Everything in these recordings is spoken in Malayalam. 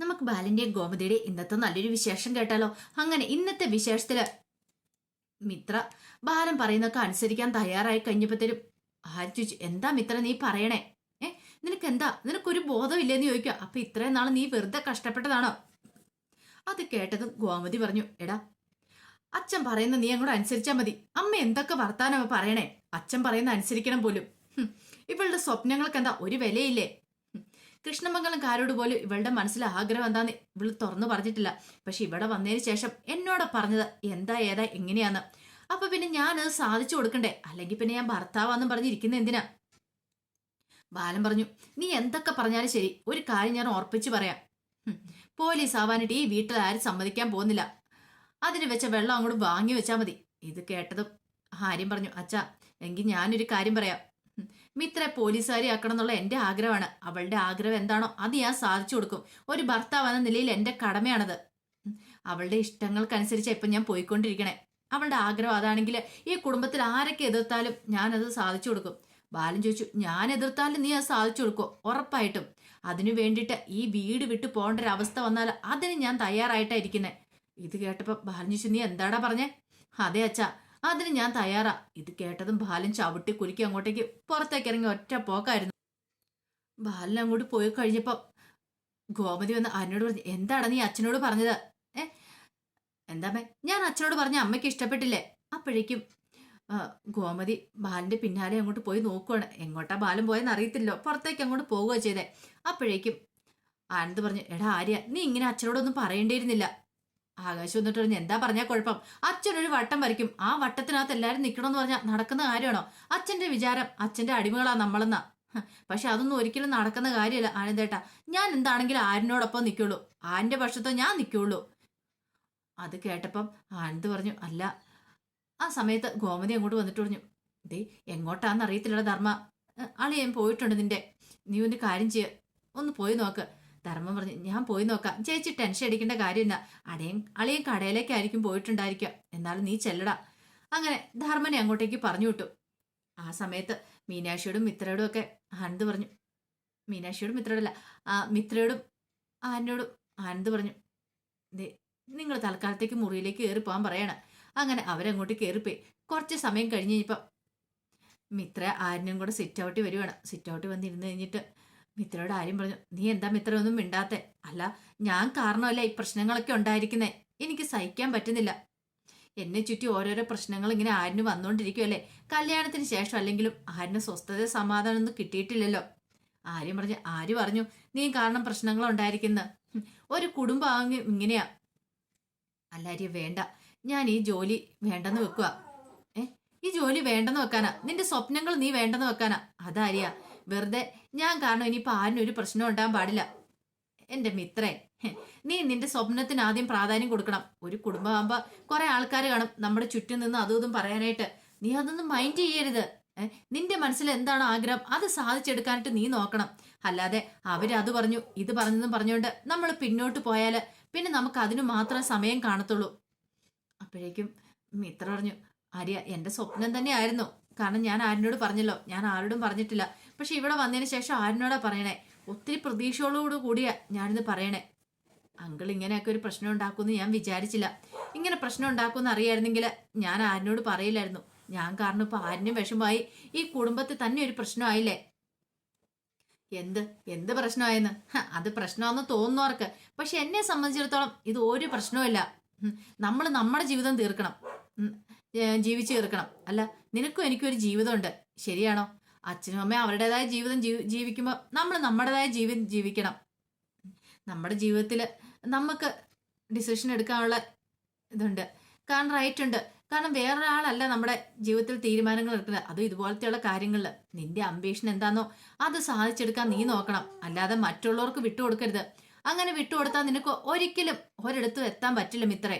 നമുക്ക് ബാലിന്റെയും ഗോമതിയുടെ ഇന്നത്തെ നല്ലൊരു വിശേഷം കേട്ടാലോ? അങ്ങനെ ഇന്നത്തെ വിശേഷത്തിൽ മിത്ര ബാലൻ പറയുന്നൊക്കെ അനുസരിക്കാൻ തയ്യാറായി കഴിഞ്ഞപ്പോഴത്തേനും ആര് ചോദിച്ചു എന്താ മിത്ര നീ പറയണേ? ഏ? നിനക്ക് എന്താ നിനക്കൊരു ബോധമില്ലെന്ന് ചോദിക്കുക. അപ്പൊ ഇത്രയും നാൾ നീ വെറുതെ കഷ്ടപ്പെട്ടതാണോ? അത് കേട്ടതും ഗോമതി പറഞ്ഞു എടാ അച്ഛൻ പറയുന്ന നീ അങ്ങോട്ട് അനുസരിച്ചാ മതി. അമ്മ എന്തൊക്കെ വർത്താനോ പറയണേ? അച്ഛൻ പറയുന്ന അനുസരിക്കണം പോലും. ഇവളുടെ സ്വപ്നങ്ങൾക്ക് എന്താ ഒരു വിലയില്ലേ? കൃഷ്ണമംഗലംകാരോട് പോലും ഇവളുടെ മനസ്സിൽ ആഗ്രഹം എന്താന്ന് ഇവൾ തുറന്നു പറഞ്ഞിട്ടില്ല. പക്ഷെ ഇവിടെ വന്നതിന് ശേഷം എന്നോട് പറഞ്ഞത് എന്താ ഏതാ എങ്ങനെയാന്ന്. അപ്പൊ പിന്നെ ഞാനത് സാധിച്ചു കൊടുക്കണ്ടേ? അല്ലെങ്കിൽ പിന്നെ ഞാൻ ഭർത്താവാന്നും പറഞ്ഞിരിക്കുന്ന എന്തിനാ? ബാലൻ പറഞ്ഞു നീ എന്തൊക്കെ പറഞ്ഞാലും ശരി ഒരു കാര്യം ഞാൻ ഉറപ്പിച്ചു പറയാം. പോലീസ് ആവാനായിട്ട് ഈ വീട്ടിൽ ആരും സമ്മതിക്കാൻ പോകുന്നില്ല. അതിന് വെച്ച വെള്ളം അങ്ങോട്ട് വാങ്ങി വെച്ചാൽ മതി. ഇത് കേട്ടതും ആര്യം പറഞ്ഞു അച്ഛാ എങ്കിൽ ഞാനൊരു കാര്യം പറയാം. മിത്രെ പോലീസുകാരി ആക്കണം എന്നുള്ള എന്റെ ആഗ്രഹമാണ്. അവളുടെ ആഗ്രഹം എന്താണോ അത് ഞാൻ സാധിച്ചു കൊടുക്കും. ഒരു ഭർത്താവ് എന്ന നിലയിൽ എന്റെ കടമയാണത്. അവളുടെ ഇഷ്ടങ്ങൾക്കനുസരിച്ച് ഇപ്പം ഞാൻ പോയിക്കൊണ്ടിരിക്കണേ. അവളുടെ ആഗ്രഹം അതാണെങ്കിൽ ഈ കുടുംബത്തിൽ ആരൊക്കെ എതിർത്താലും ഞാനത് സാധിച്ചു കൊടുക്കും. ബാലൻ ചോദിച്ചു ഞാൻ എതിർത്താലും നീ അത് സാധിച്ചു കൊടുക്കും? ഉറപ്പായിട്ടും. അതിനു വേണ്ടിയിട്ട് ഈ വീട് വിട്ടു പോകേണ്ട ഒരു അവസ്ഥ വന്നാൽ അതിന് ഞാൻ തയ്യാറായിട്ടായിരിക്കുന്നത് ഇത് കേട്ടപ്പോൾ ബാലൻ ചോദിച്ചു നീ എന്താടാ പറഞ്ഞേ? അതെ അച്ഛാ അതിന് ഞാൻ തയ്യാറാ. ഇത് കേട്ടതും ബാലൻ ചവിട്ടി കുലുക്കി അങ്ങോട്ടേക്ക് പുറത്തേക്ക് ഇറങ്ങി ഒറ്റ പോക്കായിരുന്നു. ബാലൻ അങ്ങോട്ട് പോയി കഴിഞ്ഞപ്പോ ഗോമതി വന്ന് അന്നോട് പറഞ്ഞു എന്താണ് നീ അച്ഛനോട് പറഞ്ഞത്? ഏ എന്താമേ ഞാൻ അച്ഛനോട് പറഞ്ഞ അമ്മയ്ക്ക് ഇഷ്ടപ്പെട്ടില്ലേ? അപ്പോഴേക്കും ഗോമതി ബാലന്റെ പിന്നാലെ അങ്ങോട്ട് പോയി നോക്കുവാണ്. എങ്ങോട്ടാ ബാലൻ പോയെന്ന് അറിയത്തില്ലോ പുറത്തേക്ക് അങ്ങോട്ട് പോവുക ചെയ്തേ. അപ്പോഴേക്കും ആനന്ദ് പറഞ്ഞു എടാ ആര്യ നീ ഇങ്ങനെ അച്ഛനോടൊന്നും പറയേണ്ടിയിരുന്നില്ല. ആകാശം വന്നിട്ട് പറഞ്ഞു എന്താ പറഞ്ഞാൽ കുഴപ്പം. അച്ഛനൊരു വട്ടം വരയ്ക്കും. ആ വട്ടത്തിനകത്ത് എല്ലാവരും നിൽക്കണമെന്ന് പറഞ്ഞാൽ നടക്കുന്ന കാര്യമാണോ? അച്ഛന്റെ വിചാരം അച്ഛന്റെ അടിമകളാ നമ്മളെന്നാ. പക്ഷെ അതൊന്നും ഒരിക്കലും നടക്കുന്ന കാര്യമല്ല ആനന്ദേട്ടാ. ഞാൻ എന്താണെങ്കിലും ആരിനോടൊപ്പം നിൽക്കുള്ളൂ ആന്റെ പക്ഷത്തോ ഞാൻ നിൽക്കുള്ളൂ അത് കേട്ടപ്പം ആനന്ദ് പറഞ്ഞു അല്ല. ആ സമയത്ത് ഗോമതി അങ്ങോട്ട് വന്നിട്ട് പറഞ്ഞു ദേ എങ്ങോട്ടാന്ന് അറിയത്തില്ലടാ ധർമ്മ. ആളെ ഞാൻ പോയിട്ടുണ്ട് നിന്റെ. നീ ഒന്ന് കാര്യം ചെയ്യ. ഒന്ന് പോയി നോക്ക്. ധർമ്മം പറഞ്ഞു ഞാൻ പോയി നോക്കാം. ചേച്ചി ടെൻഷൻ അടിക്കേണ്ട കാര്യമില്ല. അടയും അളിയും കടയിലേക്കായിരിക്കും പോയിട്ടുണ്ടായിരിക്കാം എന്നാലും നീ ചെല്ലടാ. അങ്ങനെ ധർമ്മനെ അങ്ങോട്ടേക്ക് പറഞ്ഞു വിട്ടു. ആ സമയത്ത് മീനാക്ഷിയോടും മിത്രയോടും ഒക്കെ ആനന്ദ് പറഞ്ഞു. മീനാക്ഷിയോടും മിത്രയോടല്ല ആ മിത്രയോടും ആനോടും ആനന്ദ് പറഞ്ഞു. നിങ്ങൾ തൽക്കാലത്തേക്ക് മുറിയിലേക്ക് കയറി പോകാൻ പറയാണ്. അങ്ങനെ അവരങ്ങോട്ട് കയറിപ്പോയി. കുറച്ച് സമയം കഴിഞ്ഞ് കഴിഞ്ഞപ്പം മിത്ര ആരിനും കൂടെ സിറ്റ് ഔട്ടി വരുവാണ്. സിറ്റ് ഔട്ടി വന്നിരുന്ന് കഴിഞ്ഞിട്ട് മിത്രയോട് ആര്യം പറഞ്ഞു. നീ എന്താ മിത്ര ഒന്നും മിണ്ടാത്തെ? അല്ല ഞാൻ കാരണമല്ല ഈ പ്രശ്നങ്ങളൊക്കെ ഉണ്ടായിരിക്കുന്നേ. എനിക്ക് സഹിക്കാൻ പറ്റുന്നില്ല. എന്നെ ചുറ്റി ഓരോരോ പ്രശ്നങ്ങൾ ഇങ്ങനെ ആരിന് വന്നുകൊണ്ടിരിക്കുമല്ലേ കല്യാണത്തിന് ശേഷം അല്ലെങ്കിലും ആരിന് സ്വസ്ഥത സമാധാനം ഒന്നും കിട്ടിയിട്ടില്ലല്ലോ. ആര്യം പറഞ്ഞു ആര് പറഞ്ഞു? നീ കാരണം പ്രശ്നങ്ങൾ ഉണ്ടായിരിക്കുന്ന. ഒരു കുടുംബം ഇങ്ങനെയാ. അല്ലാര്യ വേണ്ട. ഞാൻ ഈ ജോലി വേണ്ടെന്ന് വെക്കുക ഏ? ഈ ജോലി വേണ്ടെന്ന് വെക്കാനാ? നിന്റെ സ്വപ്നങ്ങൾ നീ വേണ്ടെന്ന് വെക്കാനാ? അതാരിയാ വെറുതെ ഞാൻ കാരണം ഇനി ആരിനും ഒരു പ്രശ്നം ഉണ്ടാകാൻ പാടില്ല. എന്റെ മിത്രേ നീ നിന്റെ സ്വപ്നത്തിന് ആദ്യം പ്രാധാന്യം കൊടുക്കണം. ഒരു കുടുംബമാകുമ്പോ കുറെ ആൾക്കാർ കാണും നമ്മുടെ ചുറ്റും നിന്ന് അതും ഇതും പറയാനായിട്ട്. നീ അതൊന്നും മൈൻഡ് ചെയ്യരുത്. നിന്റെ മനസ്സിൽ എന്താണ് ആഗ്രഹം? അത് സാധിച്ചെടുക്കാനായിട്ട് നീ നോക്കണം. അല്ലാതെ അവരത് പറഞ്ഞു ഇത് പറഞ്ഞെന്നും പറഞ്ഞുകൊണ്ട് നമ്മൾ പിന്നോട്ട് പോയാൽ പിന്നെ നമുക്ക് അതിനു മാത്രം സമയം കാണത്തുള്ളൂ. അപ്പോഴേക്കും മിത്ര പറഞ്ഞു ആര്യ എന്റെ സ്വപ്നം തന്നെയായിരുന്നു. കാരണം ഞാൻ ആരിനോട് പറഞ്ഞല്ലോ. ഞാൻ ആരോടും പറഞ്ഞിട്ടില്ല. പക്ഷെ ഇവിടെ വന്നതിന് ശേഷം ആരിനോടാ പറയണേ? ഒത്തിരി പ്രതീക്ഷകളോട് കൂടിയാ ഞാനിത് പറയണേ. അങ്കിൾ ഇങ്ങനെയൊക്കെ ഒരു പ്രശ്നം ഉണ്ടാക്കുമെന്ന് ഞാൻ വിചാരിച്ചില്ല. ഇങ്ങനെ പ്രശ്നം ഉണ്ടാക്കുമെന്ന് അറിയായിരുന്നെങ്കിൽ ഞാൻ ആരിനോട് പറയില്ലായിരുന്നു. ഞാൻ കാരണം ഇപ്പൊ ആരിനും വിഷമമായി. ഈ കുടുംബത്തിൽ തന്നെ ഒരു പ്രശ്നമായില്ലേ? എന്ത്? എന്ത് പ്രശ്നമായെന്ന്? അത് പ്രശ്നമാണെന്ന് തോന്നുന്നവർക്ക് പക്ഷെ എന്നെ സംബന്ധിച്ചിടത്തോളം ഇത് ഒരു പ്രശ്നവുമില്ല. നമ്മൾ നമ്മുടെ ജീവിതം തീർക്കണം. ജീവിച്ചു തീർക്കണം. അല്ല നിനക്കും എനിക്കും ഒരു ജീവിതമുണ്ട്. ശരിയാണോ? അച്ഛനും അമ്മയും അവരുടേതായ ജീവിതം ജീവി ജീവിക്കുമ്പോൾ നമ്മൾ നമ്മുടേതായ ജീവിതം ജീവിക്കണം. നമ്മുടെ ജീവിതത്തിൽ നമുക്ക് ഡിസിഷൻ എടുക്കാനുള്ള ഇതുണ്ട്. കാരണം റൈറ്റ് ഉണ്ട്. കാരണം വേറൊരാളല്ല നമ്മുടെ ജീവിതത്തിൽ തീരുമാനങ്ങൾ എടുക്കുന്നത്. അതും ഇതുപോലത്തെയുള്ള കാര്യങ്ങളിൽ നിന്റെ അംബീഷൻ എന്താണോ അത് സാധിച്ചെടുക്കാൻ നീ നോക്കണം. അല്ലാതെ മറ്റുള്ളവർക്ക് വിട്ടുകൊടുക്കരുത് അങ്ങനെ വിട്ടുകൊടുത്താൽ നിനക്ക് ഒരിക്കലും ഒരിടത്തും എത്താൻ പറ്റില്ല മിത്രേ.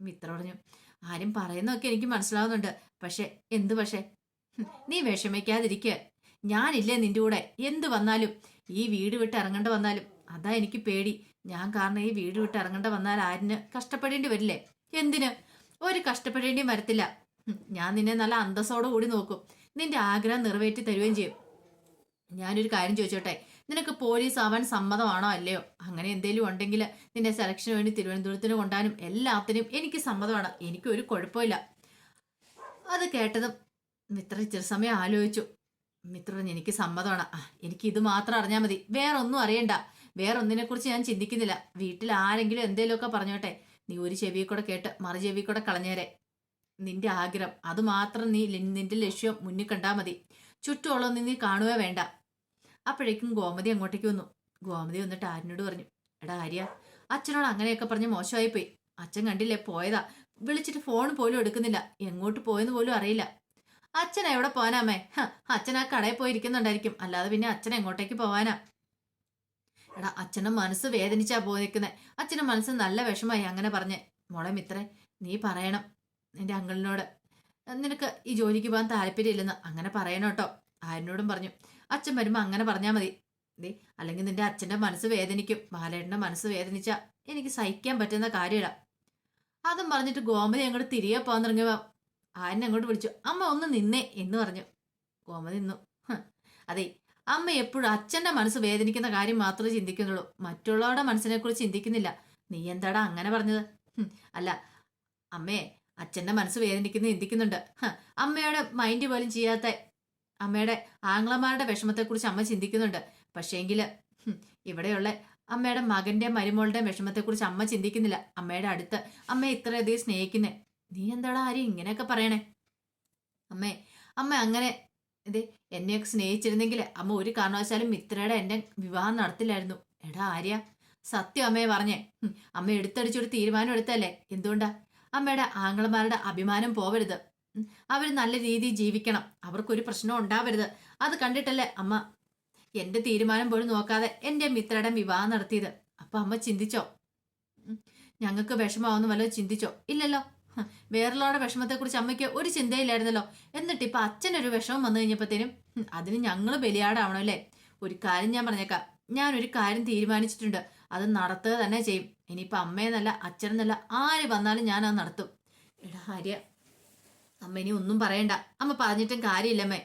മിത്ര പറഞ്ഞു. ആരും പറയുന്നതൊക്കെ എനിക്ക് മനസ്സിലാവുന്നുണ്ട്. പക്ഷെ എന്ത് പക്ഷേ? നീ വിഷമിക്കാതിരിക്കുക ഞാനില്ലേ നിന്റെ കൂടെ? എന്ത് വന്നാലും? ഈ വീട് വിട്ട് ഇറങ്ങേണ്ട വന്നാലും? അതാ എനിക്ക് പേടി. ഞാൻ കാരണം ഈ വീട് വിട്ട് ഇറങ്ങേണ്ട വന്നാൽ ആരിന് കഷ്ടപ്പെടേണ്ടി വരില്ലേ? എന്തിന്? ഒരു കഷ്ടപ്പെടേണ്ടിയും വരത്തില്ല. ഞാൻ നിന്നെ നല്ല അന്തസ്സോടെ കൂടി നോക്കും. നിന്റെ ആഗ്രഹം നിറവേറ്റി തരുകയും ചെയ്യും. ഞാനൊരു കാര്യം ചോദിച്ചോട്ടെ? നിനക്ക് പോലീസ് ആവാൻ സമ്മതമാണോ അല്ലയോ? അങ്ങനെ എന്തെങ്കിലും ഉണ്ടെങ്കിൽ നിന്റെ സെലക്ഷന് വേണ്ടി തിരുവനന്തപുരത്തിന് കൊണ്ടാനും എല്ലാത്തിനും എനിക്ക് സമ്മതമാണ്. എനിക്ക് ഒരു കുഴപ്പമില്ല. അത് കേട്ടതും മിത്ര ഇച്ചിരി സമയം ആലോചിച്ചു. മിത്ര എനിക്ക് സമ്മതമാണ്. എനിക്ക് ഇത് മാത്രം അറിഞ്ഞാൽ മതി. വേറെ ഒന്നും അറിയണ്ട. വേറൊന്നിനെ കുറിച്ച് ഞാൻ ചിന്തിക്കുന്നില്ല. വീട്ടിൽ ആരെങ്കിലും എന്തെങ്കിലുമൊക്കെ പറഞ്ഞോട്ടെ. നീ ഒരു ചെവിയെ കൂടെ കേട്ട് മറു ചെവി കൂടെ കളഞ്ഞേരെ. നിന്റെ ആഗ്രഹം. അത് മാത്രം നീ നിന്റെ ലക്ഷ്യം മുന്നിൽ കണ്ടാൽ മതി. ചുറ്റുമുള്ളൊന്നും നീ കാണുകയോ വേണ്ട. അപ്പോഴേക്കും ഗോമതി അങ്ങോട്ടേക്ക് വന്നു. ഗോമതി വന്നിട്ട് ആര്യനോട് പറഞ്ഞു എടാ ആര്യ അച്ഛനോട് അങ്ങനെയൊക്കെ പറഞ്ഞ് മോശമായി പോയി. അച്ഛൻ കണ്ടില്ലേ പോയതാ. വിളിച്ചിട്ട് ഫോൺ പോലും എടുക്കുന്നില്ല. എങ്ങോട്ട് പോയെന്ന് പോലും അറിയില്ല. അച്ഛൻ എവിടെ പോകാനാമേ അച്ഛൻ ആ കടയിൽ പോയിരിക്കുന്നുണ്ടായിരിക്കും അല്ലാതെ പിന്നെ അച്ഛൻ എങ്ങോട്ടേക്ക് പോവാനാ? എടാ അച്ഛന്റെ മനസ്സ് വേദനിച്ചാ പോയിരിക്കുന്നത് അച്ഛന്റെ മനസ്സ് നല്ല വിഷമായി അങ്ങനെ പറഞ്ഞ് മോളെ മിത്രേ നീ പറയണം നിന്റെ അങ്കിളിനോട്. നിനക്ക് ഈ ജോലിക്ക് പോകാൻ താല്പര്യമില്ലെന്ന് അങ്ങനെ പറയണം കേട്ടോ. ആരിനോടും പറഞ്ഞു അച്ഛൻ വരുമ്പോൾ അങ്ങനെ പറഞ്ഞാൽ മതി. ദേ അല്ലെങ്കിൽ നിന്റെ അച്ഛന്റെ മനസ്സ് വേദനിക്കും. ബാലേട്ടന്റെ മനസ്സ് വേദനിച്ച എനിക്ക് സഹിക്കാൻ പറ്റുന്ന കാര്യമില്ല അതും പറഞ്ഞിട്ട് ഗോമതി അങ്ങോട്ട് തിരികെ പോകാൻ തുടങ്ങിയപ്പോൾ ആരനെ അങ്ങോട്ട് വിളിച്ചു. അമ്മ ഒന്ന് നിന്നേ എന്ന് പറഞ്ഞു. ഗോമതി നിന്നു. അതെ അമ്മ എപ്പോഴും അച്ഛന്റെ മനസ്സ് വേദനിക്കുന്ന കാര്യം മാത്രമേ ചിന്തിക്കുന്നുള്ളൂ. മറ്റുള്ളവരുടെ മനസ്സിനെ കുറിച്ച് ചിന്തിക്കുന്നില്ല. നീ എന്താടാ അങ്ങനെ പറഞ്ഞത്? അല്ല അമ്മേ അച്ഛന്റെ മനസ്സ് വേദനിക്കുന്ന ചിന്തിക്കുന്നുണ്ട്. അമ്മയുടെ മൈൻഡ് പോലും ചെയ്യാത്ത അമ്മയുടെ ആംഗ്ലമാരുടെ വിഷമത്തെക്കുറിച്ച് അമ്മ ചിന്തിക്കുന്നുണ്ട്. പക്ഷേങ്കിൽ ഇവിടെയുള്ള അമ്മയുടെ മകന്റെ മരുമോളുടെ വിഷമത്തെക്കുറിച്ച് അമ്മ ചിന്തിക്കുന്നില്ല. അമ്മയുടെ അടുത്ത് അമ്മ ഇത്രയധികം സ്നേഹിക്കുന്നേ. നീ എന്താടാ ആരും ഇങ്ങനെയൊക്കെ പറയണേ? അമ്മേ അമ്മ അങ്ങനെ ഇത് എന്നെയൊക്കെ സ്നേഹിച്ചിരുന്നെങ്കിൽ അമ്മ ഒരു കാരണവശാലും മിത്രയുടെ എന്റെ വിവാഹം നടത്തില്ലായിരുന്നു. എടാ ആര്യ സത്യം അമ്മയെ പറഞ്ഞേ. അമ്മ എടുത്തടിച്ചൊരു തീരുമാനം എടുത്തല്ലേ? എന്തുകൊണ്ടാ? അമ്മയുടെ ആംഗ്ലമാരുടെ അഭിമാനം പോവരുത്. അവർ നല്ല രീതിയിൽ ജീവിക്കണം. അവർക്കൊരു പ്രശ്നം ഉണ്ടാവരുത്. അത് കണ്ടിട്ടല്ലേ അമ്മ? എന്റെ തീരുമാനം പോലും നോക്കാതെ എന്റെ മിത്രയുടെ വിവാഹം നടത്തിയത്. അപ്പൊ അമ്മ ചിന്തിച്ചോ? ഞങ്ങൾക്ക് വിഷമാവുന്ന വല്ലതും ചിന്തിച്ചോ? ഇല്ലല്ലോ. വേറൊരാളുടെ വിഷമത്തെക്കുറിച്ച് അമ്മയ്ക്ക് ഒരു ചിന്തയില്ലായിരുന്നല്ലോ. എന്നിട്ട് ഇപ്പൊ അച്ഛനൊരു വിഷമം വന്നു കഴിഞ്ഞപ്പോഴത്തേനും അതിന് ഞങ്ങൾ ബലിയാടാവണം അല്ലേ? ഒരു കാര്യം ഞാൻ പറഞ്ഞേക്കാം. ഞാനൊരു കാര്യം തീരുമാനിച്ചിട്ടുണ്ട്. അത് നടത്തുക തന്നെ ചെയ്യും. ഇനിയിപ്പോൾ അമ്മയെന്നല്ല അച്ഛനെന്നല്ല ആര് വന്നാലും ഞാൻ അത് നടത്തും. എടാ ആര്യ അമ്മ ഇനി ഒന്നും പറയണ്ട. അമ്മ പറഞ്ഞിട്ടും കാര്യമില്ലമ്മേ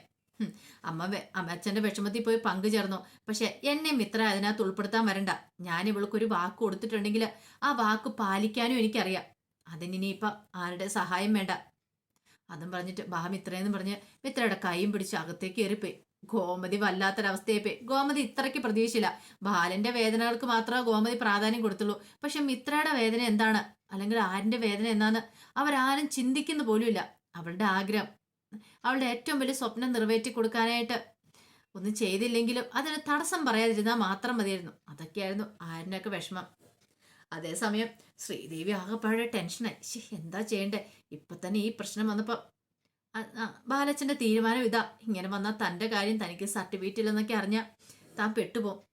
അമ്മ. അമ്മ അച്ഛന്റെ വിഷമത്തിൽ പോയി പങ്കു പങ്കുചേർന്നു പക്ഷെ എന്നെ മിത്ര അതിനകത്ത് ഉൾപ്പെടുത്താൻ വരണ്ട. ഞാൻ ഇവൾക്കൊരു വാക്ക് കൊടുത്തിട്ടുണ്ടെങ്കിൽ ആ വാക്ക് പാലിക്കാനും എനിക്കറിയാം. അതിനിപ്പം ആരുടെ സഹായം വേണ്ട. അതും പറഞ്ഞിട്ട് ബാ മിത്രയെന്ന് പറഞ്ഞ് മിത്രയുടെ കൈയും പിടിച്ച് അകത്തേക്ക് കയറിപ്പോയി ഗോമതി വല്ലാത്തൊരവസ്ഥയായി പോയി ഗോമതി ഇത്രയ്ക്ക് പ്രതീക്ഷയില്ല. ബാലന്റെ വേദനകൾക്ക് മാത്രമേ ഗോമതി പ്രാധാന്യം കൊടുത്തുള്ളൂ. പക്ഷെ മിത്രയുടെ വേദന എന്താണ്? അല്ലെങ്കിൽ ആരിന്റെ വേദന എന്താന്ന് അവരാരും ചിന്തിക്കുന്ന പോലുമില്ല. അവളുടെ ആഗ്രഹം. അവളുടെ ഏറ്റവും വലിയ സ്വപ്നം നിറവേറ്റി കൊടുക്കാനായിട്ട് ഒന്നും ചെയ്തില്ലെങ്കിലും അതിന് തടസ്സം പറയാതിരുന്നാൽ മാത്രം മതിയായിരുന്നു. അതൊക്കെയായിരുന്നു ആരിനൊക്കെ വിഷമം. അതേസമയം ശ്രീദേവി ആകെപ്പാഴെ ടെൻഷനായി. ശി എന്താ ചെയ്യണ്ടേ? ഇപ്പൊ തന്നെ ഈ പ്രശ്നം വന്നപ്പോ ആ- ആ, ബാലച്ചന്റെ തീരുമാനം ഇതാ. ഇങ്ങനെ വന്നാൽ തന്റെ കാര്യം തനിക്ക് സർട്ടിഫിക്കറ്റ് ഇല്ലെന്നൊക്കെ അറിഞ്ഞാൽ താൻ പെട്ടുപോകും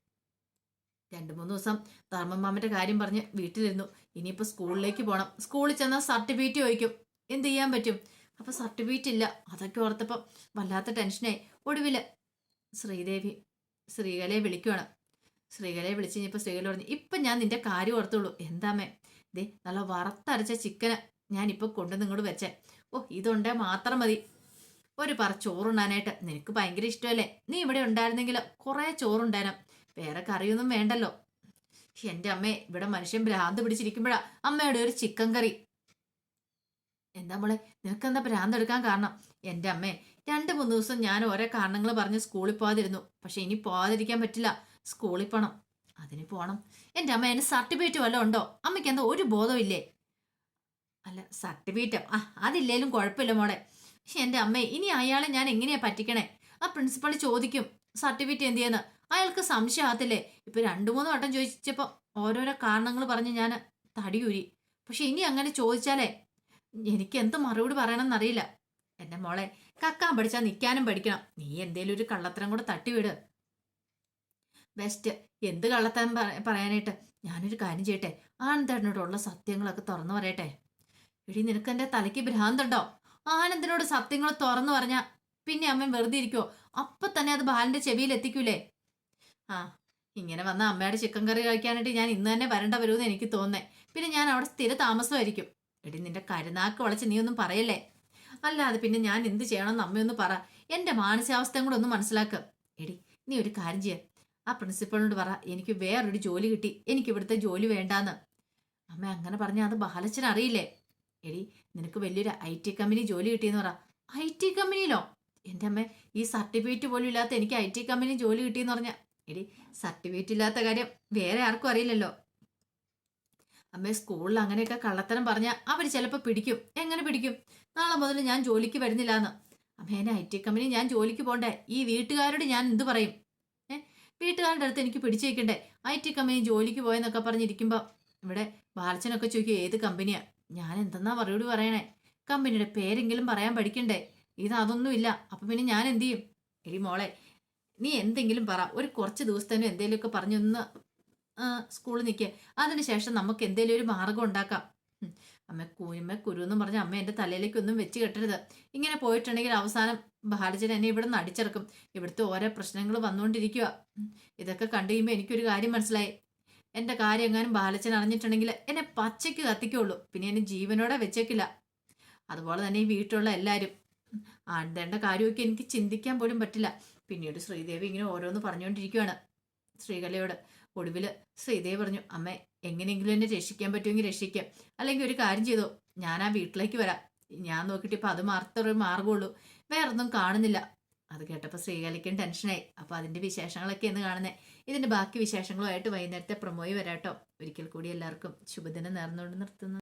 രണ്ടു മൂന്ന് ദിവസം ധർമ്മമാമന്റെ കാര്യം പറഞ്ഞ് വീട്ടിലിരുന്നു. ഇനിയിപ്പോൾ സ്കൂളിലേക്ക് പോകണം സ്കൂളിൽ ചെന്നാൽ സർട്ടിഫിക്കറ്റ് ചോദിക്കും. എന്ത് ചെയ്യാൻ പറ്റും? അപ്പൊ സർട്ടിഫിക്കറ്റ് ഇല്ല. അതൊക്കെ ഓർത്തപ്പം വല്ലാത്ത ടെൻഷനായി ഒടുവിൽ ശ്രീദേവി ശ്രീകലയെ വിളിക്കുവാണ്. ശ്രീകലയെ വിളിച്ച് കഴിഞ്ഞപ്പോൾ ശ്രീകല പറഞ്ഞു ഇപ്പം ഞാൻ നിന്റെ കാര്യം ഓർത്തുള്ളൂ. എന്താമേ ദേ നല്ല വറുത്തരച്ച ചിക്കന് ഞാനിപ്പോൾ കൊണ്ടു നിങ്ങോട്ട് വെച്ചേ. ഓ ഇതുണ്ടേ മാത്രം മതി. ഒരു പറ ചോറുണ്ണാനായിട്ട്. നിനക്ക് ഭയങ്കര ഇഷ്ടമല്ലേ? നീ ഇവിടെ ഉണ്ടായിരുന്നെങ്കിൽ കുറേ ചോറുണ്ടാനും വേറെ കറിയൊന്നും വേണ്ടല്ലോ. എന്റെ അമ്മേ ഇവിടെ മനുഷ്യൻ ഭ്രാന്ത് പിടിച്ചിരിക്കുമ്പോഴാ അമ്മയുടെ ഒരു ചിക്കൻ കറി. എന്താ മോളെ? നിനക്കെന്താ ഭ്രാന്ത് എടുക്കാൻ കാരണം? എന്റെ അമ്മേ രണ്ട് മൂന്ന് ദിവസം ഞാൻ ഓരോ കാരണങ്ങൾ പറഞ്ഞ് സ്കൂളിൽ പോകാതിരുന്നു പക്ഷെ ഇനി പോകാതിരിക്കാൻ പറ്റില്ല. സ്കൂളിൽ പോകണം അതിന് പോകണം എന്റെ അമ്മ അതിന് സർട്ടിഫിക്കറ്റ് വല്ലതും ഉണ്ടോ? അമ്മയ്ക്ക് എന്താ ഒരു ബോധമില്ലേ അല്ല സർട്ടിഫിക്കറ്റ്. ആ അതില്ലേലും കുഴപ്പമില്ല മോളെ. പക്ഷെ എന്റെ അമ്മേ ഇനി അയാളെ ഞാൻ എങ്ങനെയാ പറ്റിക്കണേ? ആ പ്രിൻസിപ്പൾ ചോദിക്കും സർട്ടിഫിക്കറ്റ് എന്ത് ചെയ്യുന്ന അയാൾക്ക് സംശയമാകത്തില്ലേ ഇപ്പൊ രണ്ട് മൂന്ന് വട്ടം ചോദിച്ചപ്പോൾ ഓരോരോ കാരണങ്ങൾ പറഞ്ഞ് ഞാൻ തടിയൂരി. പക്ഷെ ഇനി അങ്ങനെ ചോദിച്ചാലേ എനിക്ക് എന്ത് മറുപടി പറയണമെന്നറിയില്ല. എന്റെ മോളെ കക്കാൻ പഠിച്ചാൽ നിൽക്കാനും പഠിക്കണം. നീ എന്തേലും ഒരു കള്ളത്തരം കൂടെ തട്ടിവിട്. ബെസ്റ്റ്. എന്ത് കള്ളത്തരം പറ- പറയാനായിട്ട്? ഞാനൊരു കാര്യം ചെയ്യട്ടെ. ആനന്ദേട്ടനോടുള്ള സത്യങ്ങളൊക്കെ തുറന്നു പറയട്ടെ. ഇടി നിനക്ക് എന്റെ തലയ്ക്ക് ഭ്രാന്തുണ്ടോ? ആനന്ദിനോട് സത്യങ്ങൾ തുറന്നു പറഞ്ഞാ പിന്നെ അമ്മ വെറുതെ ഇരിക്കുവോ? അപ്പൊ തന്നെ അത് ബാലന്റെ ചെവിയിൽ എത്തിക്കൂലേ? ആ ഇങ്ങനെ വന്ന അമ്മയുടെ ചിക്കൻ കറി കഴിക്കാനായിട്ട് ഞാൻ ഇന്ന് തന്നെ വരേണ്ട വരുമെന്ന് എനിക്ക് തോന്നേ പിന്നെ ഞാൻ അവിടെ സ്ഥിര താമസമായിരിക്കും. എടി നിന്റെ കരുനാക്ക് വളച്ച് നീ ഒന്നും പറയല്ലേ? അല്ലാതെ പിന്നെ ഞാൻ എന്ത് ചെയ്യണമെന്ന് അമ്മയൊന്ന് പറ. എന്റെ മാനസികാവസ്ഥയും കൂടെ ഒന്ന് മനസ്സിലാക്കുക എടി നീ ഒരു കാര്യം ചെയ്യ. ആ പ്രിൻസിപ്പളിനോട് പറ എനിക്ക് വേറൊരു ജോലി കിട്ടി. എനിക്ക് ഇവിടുത്തെ ജോലി വേണ്ടാന്ന്. അമ്മ അങ്ങനെ പറഞ്ഞാൽ അത് ബാലച്ചൻ അറിയില്ലേ? എടി നിനക്ക് വലിയൊരു ഐ ടി കമ്പനി ജോലി കിട്ടിയെന്ന് പറ. ഐ ടി കമ്പനിയിലോ? എന്റെ അമ്മ ഈ സർട്ടിഫിക്കറ്റ് പോലും ഇല്ലാത്ത എനിക്ക് ഐ ടി കമ്പനി ജോലി കിട്ടിയെന്ന് പറഞ്ഞ. എടി സർട്ടിഫിക്കറ്റ് ഇല്ലാത്ത കാര്യം വേറെ ആർക്കും അറിയില്ലല്ലോ. അമ്മ സ്കൂളിൽ അങ്ങനെയൊക്കെ കള്ളത്തരം പറഞ്ഞാൽ അവർ ചിലപ്പോൾ പിടിക്കും. എങ്ങനെ പിടിക്കും? നാളെ മുതൽ ഞാൻ ജോലിക്ക് വരുന്നില്ലാന്ന്. അമ്മേനെ ഐ ടി കമ്പനി ഞാൻ ജോലിക്ക് പോണ്ടേ ഈ വീട്ടുകാരോട് ഞാൻ എന്തു പറയും? ഏ? വീട്ടുകാരുടെ അടുത്ത് എനിക്ക് പിടിച്ചു വെക്കണ്ടേ ഐ ടി കമ്പനി ജോലിക്ക് പോയെന്നൊക്കെ പറഞ്ഞിരിക്കുമ്പോൾ ഇവിടെ ബാലച്ചനൊക്കെ ചോദിക്കും ഏത് കമ്പനിയാ ഞാൻ എന്തെന്നാ പറയോട് പറയണേ? കമ്പനിയുടെ പേരെങ്കിലും പറയാൻ പഠിക്കണ്ടേ? ഇത് അതൊന്നുമില്ല അപ്പം പിന്നെ ഞാൻ എന്ത് ചെയ്യും? എടി മോളെ നീ എന്തെങ്കിലും പറ. ഒരു കുറച്ച് ദിവസത്തേനും എന്തെങ്കിലുമൊക്കെ പറഞ്ഞൊന്ന് സ്കൂളിൽ നിൽക്കുക അതിനുശേഷം നമുക്ക് എന്തെങ്കിലും ഒരു മാർഗം ഉണ്ടാക്കാം. അമ്മ കുരുമ കുരു എന്ന് പറഞ്ഞ അമ്മ എന്റെ തലയിലേക്ക് ഒന്നും വെച്ച് കെട്ടരുത്. ഇങ്ങനെ പോയിട്ടുണ്ടെങ്കിൽ അവസാനം ബാലജൻ എന്നെ ഇവിടെ നിന്ന് അടിച്ചിറക്കും. ഇവിടുത്തെ ഓരോ പ്രശ്നങ്ങൾ വന്നുകൊണ്ടിരിക്കുക ഇതൊക്കെ കണ്ടു കഴിയുമ്പോൾ എനിക്കൊരു കാര്യം മനസ്സിലായി. എന്റെ കാര്യം എങ്ങാനും ബാലച്ചൻ അറിഞ്ഞിട്ടുണ്ടെങ്കിൽ എന്നെ പച്ചയ്ക്ക് കത്തിക്കുള്ളൂ. പിന്നെ എന്നെ ജീവനോടെ വെച്ചേക്കില്ല. അതുപോലെ തന്നെ ഈ വീട്ടിലുള്ള എല്ലാവരും ആണ്ടേണ്ട കാര്യമൊക്കെ എനിക്ക് ചിന്തിക്കാൻ പോലും പറ്റില്ല. പിന്നീട് ശ്രീദേവി ഇങ്ങനെ ഓരോന്ന് പറഞ്ഞുകൊണ്ടിരിക്കുകയാണ് ശ്രീകലയോട് ഒടുവിൽ ശ്രീദേവി പറഞ്ഞു അമ്മ എങ്ങനെയെങ്കിലും എന്നെ രക്ഷിക്കാൻ പറ്റുമെങ്കിൽ രക്ഷിക്കാം. അല്ലെങ്കിൽ ഒരു കാര്യം ചെയ്തോ ഞാൻ ആ വീട്ടിലേക്ക് വരാം. ഞാൻ നോക്കിയിട്ട് ഇപ്പം അത് മാത്രമേ മാർഗമുള്ളൂ വേറൊന്നും കാണുന്നില്ല. അത് കേട്ടപ്പോൾ ശ്രീകലയ്ക്കും ടെൻഷനായി. അപ്പോൾ അതിന്റെ വിശേഷങ്ങളൊക്കെ എന്ന് കാണുന്നത് ഇതിന്റെ ബാക്കി വിശേഷങ്ങളുമായിട്ട് വൈകുന്നേരത്തെ പ്രൊമോയി വരാട്ടോ. ഒരിക്കൽ കൂടി എല്ലാവർക്കും ശുഭദിനം നേർന്നുകൊണ്ട് നിർത്തുന്നു.